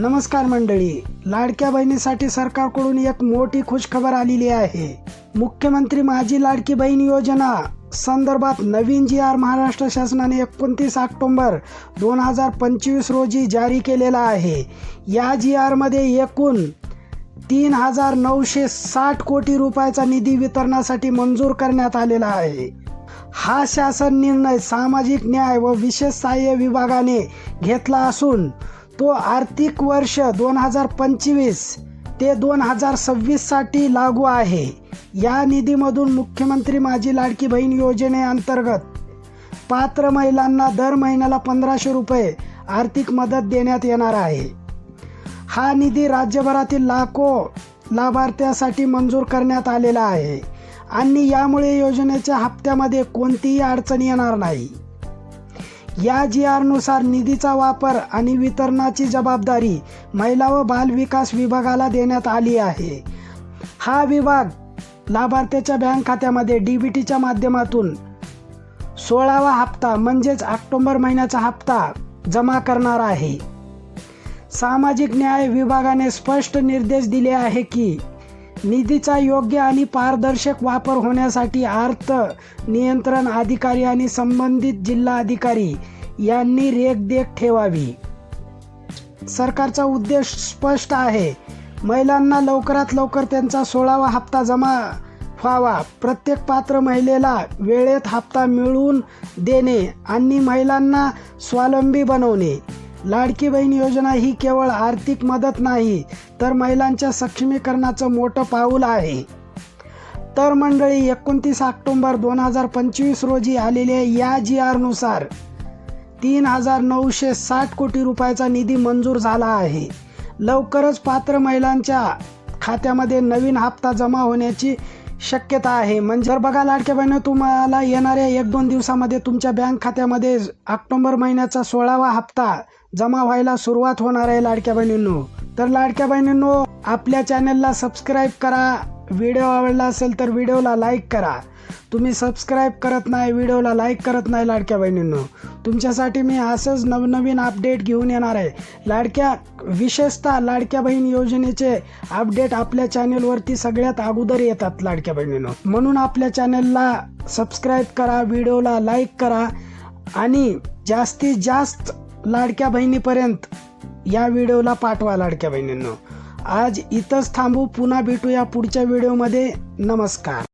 नमस्कार मंडळी लाडक्या बहिणीसाठी सरकारकडून एक मोठी खुशखबर आलेली आहे. मुख्यमंत्री माझी लाडकी बहीण योजना संदर्भात नवीन जी आर महाराष्ट्र शासनाने एकोणतीस ऑक्टोंबर दोन हजार पंचवीस रोजी जारी केलेला आहे. या जी आरमध्ये एकूण तीन हजार नऊशे साठ कोटी रुपयाचा निधी वितरणासाठी मंजूर करण्यात आलेला आहे. हा शासन निर्णय सामाजिक न्याय व विशेष सहाय्य विभागाने घेतला असून तो आर्थिक वर्ष दोन हजार पंचवीस ते दोन हजार सव्वीससाठी लागू आहे. या निधीमधून मुख्यमंत्री माझी लाडकी बहीण योजनेअंतर्गत पात्र महिलांना दर महिन्याला पंधराशे रुपये आर्थिक मदत देण्यात येणार आहे. हा निधी राज्यभरातील लाखो लाभार्थ्यासाठी मंजूर करण्यात आलेला आहे आणि यामुळे योजनेच्या हप्त्यामध्ये कोणतीही अडचण येणार नाही. या जी आरनुसार निधीचा वापर आणि वितरणाची जबाबदारी महिला व बाल विकास विभागाला देण्यात आली आहे. हा विभाग लाभार्थ्याच्या बँक खात्यामध्ये डी बी टीच्या माध्यमातून सोळावा हप्ता म्हणजेच ऑक्टोबर महिन्याचा हप्ता जमा करणार आहे. सामाजिक न्याय विभागाने स्पष्ट निर्देश दिले आहे की निधीचा योग्य आणि पारदर्शक वापर होण्यासाठी अर्थ नियंत्रण अधिकारी आणि संबंधित जिल्हा अधिकारी यांनी रेखदेख ठेवावी. सरकारचा उद्देश स्पष्ट आहे. महिलांना लवकरात लवकर त्यांचा सोळावा हप्ता जमा व्हावा. प्रत्येक पात्र महिलेला वेळेत हप्ता मिळवून देणे आणि महिलांना स्वावलंबी बनवणे. लाडकी बहीण योजना ही केवळ आर्थिक मदत नाही तर महिलांच्या सक्षमीकरणाचं मोठं पाऊल आहे. तर मंडळी एकोणतीस ऑक्टोंबर दोन हजार पंचवीस रोजी आलेल्या या जी आरनुसार तीन हजार नऊशे साठ कोटी रुपयाचा निधी मंजूर झाला आहे. लवकरच पात्र महिलांच्या खात्यामध्ये नवीन हप्ता जमा होण्याची शक्यता आहे. म्हणजे जर बघा लाडक्या बहिणी तुम्हाला येणाऱ्या एक दोन दिवसामध्ये तुमच्या बँक खात्यामध्ये ऑक्टोंबर महिन्याचा सोळावा हप्ता जमा व्हायला सुरुवात होणार आहे लाडक्या बहिणींनो. तर लाडक्या बहिणींनो आपल्या चॅनलला सबस्क्राईब करा. व्हिडिओ आवडला असेल तर व्हिडिओला लाईक करा. तुम्ही सबस्क्राईब करत नाही व्हिडिओला लाईक करत नाही लाडक्या बहिणींनो. तुमच्यासाठी मी असंच नवनवीन अपडेट घेऊन येणार आहे. लाडक्या विशेषतः लाडक्या बहीण योजनेचे अपडेट आपल्या चॅनेलवरती सगळ्यात अगोदर येतात लाडक्या बहिणींनो. म्हणून आपल्या चॅनेलला सबस्क्राईब करा व्हिडिओला लाईक करा. आणि जास्तीत जास्त लाडक्या बहिणीपर्यंत या व्हिडिओला पाठवा लाडक्या बहिणींनो. आज इथंच थांबू पुन्हा भेटूया पुढच्या व्हिडिओमध्ये. नमस्कार.